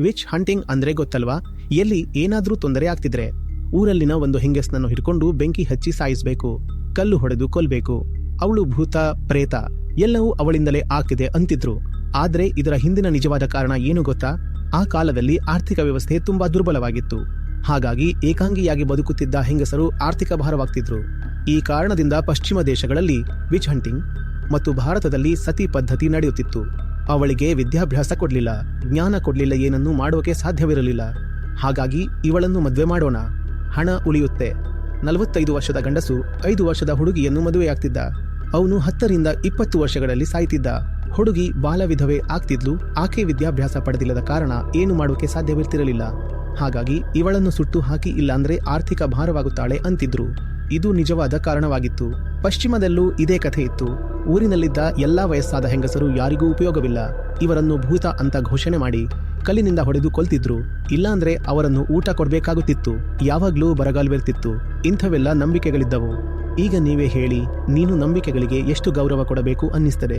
Which hunting ಅಂದ್ರೆ ಗೊತ್ತಲ್ವಾ? ಎಲ್ಲಿ ಏನಾದರೂ ತೊಂದರೆ ಆಗ್ತಿದ್ರೆ ಊರಲ್ಲಿನ ಒಂದು ಹೆಂಗಸ್ನನ್ನು ಹಿಡ್ಕೊಂಡು ಬೆಂಕಿ ಹಚ್ಚಿ ಸಾಯಿಸಬೇಕು, ಕಲ್ಲು ಹೊಡೆದು ಕೊಲ್ಬೇಕು. ಅವಳು ಭೂತ, ಪ್ರೇತ, ಎಲ್ಲವೂ ಅವಳಿಂದಲೇ ಆಗ್ತಿದೆ ಅಂತಿದ್ರು. ಆದ್ರೆ ಇದರ ಹಿಂದಿನ ನಿಜವಾದ ಕಾರಣ ಏನು ಗೊತ್ತಾ? ಆ ಕಾಲದಲ್ಲಿ ಆರ್ಥಿಕ ವ್ಯವಸ್ಥೆ ತುಂಬಾ ದುರ್ಬಲವಾಗಿತ್ತು. ಹಾಗಾಗಿ ಏಕಾಂಗಿಯಾಗಿ ಬದುಕುತ್ತಿದ್ದ ಹೆಂಗಸರು ಆರ್ಥಿಕ ಭಾರವಾಗ್ತಿದ್ರು. ಈ ಕಾರಣದಿಂದ ಪಶ್ಚಿಮ ದೇಶಗಳಲ್ಲಿ ವಿಚ್ ಹಂಟಿಂಗ್ ಮತ್ತು ಭಾರತದಲ್ಲಿ ಸತಿ ಪದ್ಧತಿ ನಡೆಯುತ್ತಿತ್ತು. ಅವಳಿಗೆ ವಿದ್ಯಾಭ್ಯಾಸ ಕೊಡಲಿಲ್ಲ, ಜ್ಞಾನ ಕೊಡಲಿಲ್ಲ ಏನನ್ನೂ ಮಾಡೋಕೆ ಸಾಧ್ಯವಿರಲಿಲ್ಲ. ಹಾಗಾಗಿ ಇವಳನ್ನು ಮದುವೆ ಮಾಡೋಣ. ಹಣ ಉಳಿಯುತ್ತೆ. ನಲವತ್ತೈದು ವರ್ಷದ ಗಂಡಸು ಐದು ವರ್ಷದ ಹುಡುಗಿಯನ್ನು ಮದುವೆಯಾಗ್ತಿದ್ದ. ಅವನು ಹತ್ತರಿಂದ ಇಪ್ಪತ್ತು ವರ್ಷಗಳಲ್ಲಿ ಸಾಯ್ತಿದ್ದ. ಹುಡುಗಿ ಬಾಲವಿಧವೆ ಆಗ್ತಿದ್ಲು. ಆಕೆ ವಿದ್ಯಾಭ್ಯಾಸ ಪಡೆದಿಲ್ಲದ ಕಾರಣ ಏನು ಮಾಡೋಕೆ ಸಾಧ್ಯವಿರ್ತಿರಲಿಲ್ಲ. ಹಾಗಾಗಿ ಇವಳನ್ನು ಸುಟ್ಟು ಹಾಕಿ ಇಲ್ಲಾಂದ್ರೆ ಆರ್ಥಿಕ ಭಾರವಾಗುತ್ತಾಳೆ ಅಂತಿದ್ರು. ಇದು ನಿಜವಾದ ಕಾರಣವಾಗಿತ್ತು. ಪಶ್ಚಿಮದಲ್ಲೂ ಇದೇ ಕಥೆ ಇತ್ತು. ಊರಿನಲ್ಲಿದ್ದ ಎಲ್ಲಾ ವಯಸ್ಸಾದ ಹೆಂಗಸರು ಯಾರಿಗೂ ಉಪಯೋಗವಿಲ್ಲ. ಇವರನ್ನು ಭೂತ ಅಂತ ಘೋಷಣೆ ಮಾಡಿ ಕಲ್ಲಿನಿಂದ ಹೊಡೆದು ಕೊಲ್ತಿದ್ರು. ಇಲ್ಲಾಂದ್ರೆ ಅವರನ್ನು ಊಟ ಕೊಡಬೇಕಾಗುತ್ತಿತ್ತು. ಯಾವಾಗ್ಲೂ ಬರಗಾಲವಿರ್ತಿತ್ತು. ಇಂಥವೆಲ್ಲ ನಂಬಿಕೆಗಳಿದ್ದವು. ಈಗ ನೀವೇ ಹೇಳಿ, ನೀನು ನಂಬಿಕೆಗಳಿಗೆ ಎಷ್ಟು ಗೌರವ ಕೊಡಬೇಕು ಅನ್ನಿಸ್ತದೆ.